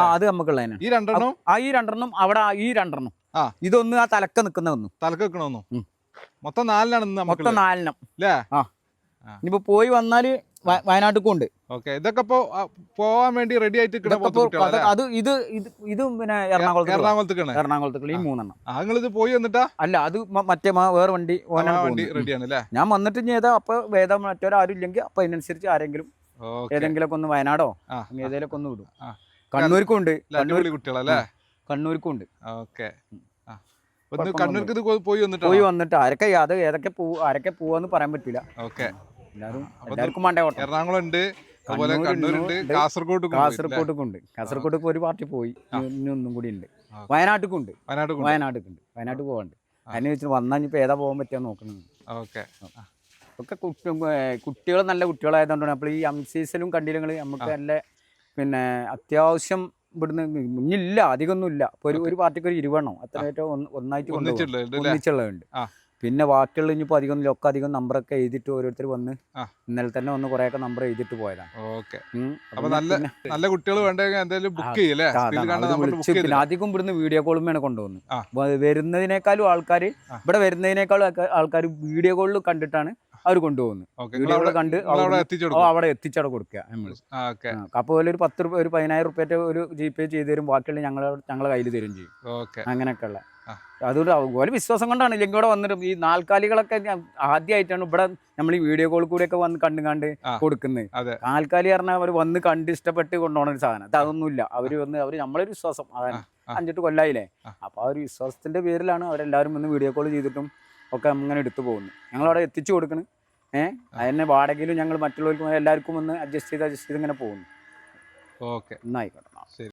ആ അത് നമുക്കുള്ള ഈ രണ്ടെണ്ണം? ആ ഈ രണ്ടെണ്ണം അവിടെ ഈ രണ്ടെണ്ണം. ആ. ഇതൊന്ന് ആ തലക്ക നിൽക്കുന്ന ഒന്ന്. തലക്ക വെക്കണമെന്നു മൊത്തം നാലിനാണ് മൊത്തം നാലിനം. അല്ലേ ആ. ഇനിയിപ്പോ പോയി വന്നാൽ വ- വയനാട്ടിലും ഉണ്ട്. ഓക്കെ. ഇതൊക്കെ ഇപ്പൊ പോവാൻ വേണ്ടി റെഡി ആയിട്ട് അത് ഇത് ഇത് പിന്നെ എറണാകുളത്ത് എറണാകുളത്തേക്കാണ്? എറണാകുളത്ത് ഈ മൂന്നെണ്ണം. ഇത് പോയി വന്നിട്ടാ? അല്ല അത് മറ്റേ വേറെ വണ്ടി വണ്ടി റെഡിയാണ് അല്ലേ ഞാൻ വന്നിട്ട് ചെയ്താൽ അപ്പൊ വേദം മറ്റൊരാരും ഇല്ലെങ്കിൽ അപ്പൊ അതിനനുസരിച്ച് ആരെങ്കിലും ഏതെങ്കിലും ഏതെങ്കിലുമൊക്കെ ഒന്ന് വയനാടോ ആ, ഏതെങ്കിലുമൊക്കെ ഒന്ന് വിടും. കണ്ണൂർക്കും ഉണ്ട് കണ്ണൂർ കുട്ടികളല്ലേ? കണ്ണൂർക്കും ഉണ്ട് ഓക്കെ. ഒന്ന് കണ്ണൂർക്ക് ഇത് പോയി വന്നിട്ടോ? പോയി വന്നിട്ട് ആരൊക്കെ അത് ഏതൊക്കെ പൂ ആരൊക്കെ പോവാന്ന് പറയാൻ പറ്റില്ല ഓക്കെ. എല്ലാവരും എല്ലാവർക്കും വേണ്ടേ ഓട്ടം. എറണാകുളം ഉണ്ട് അതുപോലെ കണ്ണൂരുണ്ട്. കാസർഗോഡ് കാസർഗോഡൊക്കെ കാസർഗോഡ് ഒരു പാർട്ടി പോയി. ഇനി ഒന്നും കൂടി ഉണ്ട്. വയനാട്ടിക്കുണ്ട്. വയനാട്ടിലും ഉണ്ട് വയനാട് വയനാട്ടിൽ ഉണ്ട് വയനാട്ടിൽ പോകാണ്ട് അതിനെ വെച്ചിട്ട് വന്നാൽ ഇപ്പൊ ഏതാ പോകാൻ പറ്റുക നോക്കണം ഓക്കെ. ഒക്കെ കുട്ടി കുട്ടികൾ നല്ല കുട്ടികളായതുകൊണ്ടാണ്. അപ്പോൾ ഈ അംസീസലും കണ്ടില്ലെങ്കിൽ നമുക്ക് നല്ല പിന്നെ അത്യാവശ്യം ഇവിടുന്ന് ഇല്ല അധികമൊന്നും ഇല്ല ഒരു ഒരു പാർട്ടിക്ക് ഒരു ഇരുവണ്ണം അത്ര ഏറ്റവും ഒന്ന് ഒന്നായിട്ട് ഒന്നിച്ചുള്ളതുണ്ട്. പിന്നെ ബാക്കിയുള്ള ഇനിയിപ്പോൾ അധികം ഒക്കെ അധികം നമ്പറൊക്കെ എഴുതിയിട്ട് ഓരോരുത്തർ വന്ന് ഇന്നലെ തന്നെ വന്ന് കുറേയൊക്കെ നമ്പർ എഴുതിയിട്ട് പോയതാണ്. ഓക്കെ. അപ്പോൾ നല്ല നല്ല കുട്ടികൾ ബുക്ക് പിന്നെ അധികം ഇവിടുന്ന് വീഡിയോ കോളുമാണ് കൊണ്ടുപോകുന്നത്. വരുന്നതിനേക്കാളും ആൾക്കാർ ഇവിടെ വരുന്നതിനേക്കാളും ആൾക്കാർ വീഡിയോ കോളിൽ കണ്ടിട്ടാണ് അവർ കൊണ്ടുപോകുന്നു. കണ്ട് അവിടെ എത്തിച്ചവിടെ കൊടുക്കുക നമ്മൾ പോലെ ഒരു പത്ത് രൂപ ഒരു പതിനായിരം റുപ്യന്റെ ഒരു ജി പേ ചെയ്ത് തരും ബാക്കിയുള്ള ഞങ്ങൾ ഞങ്ങളെ കയ്യിൽ തരും ചെയ്യും. അങ്ങനെയൊക്കെ ഉള്ള. അതുകൊണ്ട് ഒരു വിശ്വാസം കൊണ്ടാണ് ഇല്ലെങ്കിൽ ഇവിടെ വന്നിട്ട് ഈ നാൽക്കാലികളൊക്കെ ആദ്യമായിട്ടാണ് ഇവിടെ നമ്മൾ ഈ വീഡിയോ കോൾ കൂടെയൊക്കെ വന്ന് കണ്ടും കണ്ട് കൊടുക്കുന്നത്. നാൽക്കാലി പറഞ്ഞാൽ അവർ വന്ന് കണ്ട് ഇഷ്ടപ്പെട്ട് കൊണ്ടുപോകുന്ന ഒരു സാധനം. അത് അതൊന്നുമില്ല. അവർ വന്ന് അവർ നമ്മളൊരു വിശ്വാസം. അതാണ്. അഞ്ചിട്ട് കൊല്ലായില്ലേ? അപ്പൊ അപ്പോൾ ആ ഒരു വിശ്വാസത്തിന്റെ പേരിലാണ് അവരെല്ലാവരും വന്ന് വീഡിയോ കോൾ ചെയ്തിട്ടും ഒക്കെ അങ്ങനെ എടുത്തു പോകുന്നത് ഞങ്ങളവിടെ എത്തിച്ചു കൊടുക്കണ്. ഏഹ് അതിനെ വാടകയിലും ഞങ്ങൾ മറ്റുള്ളവർക്കും എല്ലാവർക്കും ഒന്ന് അഡ്ജസ്റ്റ് ചെയ്ത് അഡ്ജസ്റ്റ് ചെയ്ത് ഇങ്ങനെ പോകുന്നു. ഓക്കെ എന്നായിക്കോട്ടെ ശരി.